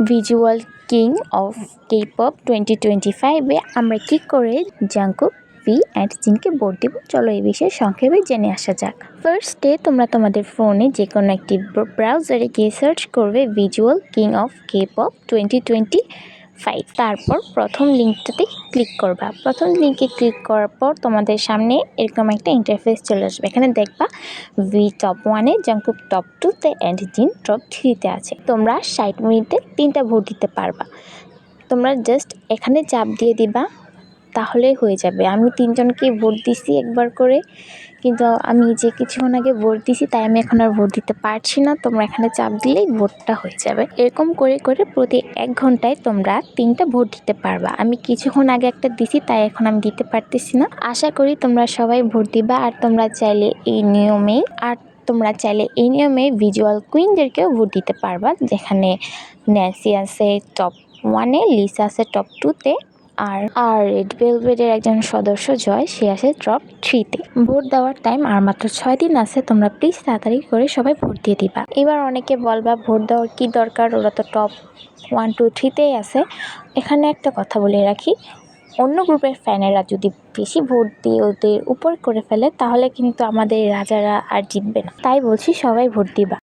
Visual king of K pop twenty twenty ফাইভে আমরা কী করে জাঙ্কুক ভি অ্যান্ড জিনকে ভোট দেবো? চলো এই বিষয়ে সংক্ষেপে জেনে আসা যাক। ফার্স্টে তোমরা তোমাদের ফোনে যে কোনো একটি ব্রাউজারে গিয়ে সার্চ করবে visual king of K pop twenty twenty five তারপর প্রথম লিঙ্কটাতে ক্লিক করবা। প্রথম লিঙ্কে ক্লিক করার পর তোমাদের সামনে এরকম একটা ইন্টারফেস চলে আসবে। এখানে দেখবা ভি টপ ওয়ানে জাঙ্কুক টপ টুতে অ্যান্ড জিন টপ থ্রিতে আছে। তোমরা ষাট মিনিটে তিনটা ভোট দিতে পারবা। তোমরা জাস্ট এখানে চাপ দিয়ে দিবা। তাহলেই হয়ে যাবে। আমি তিনজনকে ভোট দিছি একবার করে। কিন্তু আমি যে কিছুক্ষণ আগে ভোট দিছি, তাই আমি এখন আর ভোট দিতে পারছি না। তোমরা এখানে চাপ দিলেই ভোটটা হয়ে যাবে। এরকম করে করে প্রতি এক ঘন্টায় তোমরা তিনটা ভোট দিতে পারবা। আমি কিছুক্ষণ আগে একটা দিছি, তাই এখন আমি দিতে পারতেছি না। আশা করি তোমরা সবাই ভোট দিবা। আর তোমরা চাইলে এই নিয়মে আর তোমরা চাইলে এই নিয়মে ভিজুয়াল কুইনদেরকেও ভোট দিতে পারবা। যেখানে ন্যাসি আছে টপ ওয়ানে লিসা আছে টপ টুতে আর আর রেড ভেলভেটের একজন সদস্য জয়, সে আসে টপ থ্রিতে ভোট দেওয়ার টাইম আর মাত্র ছয় দিন আছে, তোমরা প্লিজ তাড়াতাড়ি করে সবাই ভোট দিয়ে দিবা। এবার অনেকে বলবা, ভোট দেওয়ার কী দরকার? ওরা তো টপ ওয়ান টু থ্রিতেই আছে। এখানে একটা কথা বলে রাখি, অন্য গ্রুপের ফ্যানেরা যদি বেশি ভোট দিয়ে ওদের উপর করে ফেলে, তাহলে কিন্তু আমাদের রাজারা আর জিতবে না। তাই বলছি সবাই ভোট দিবা।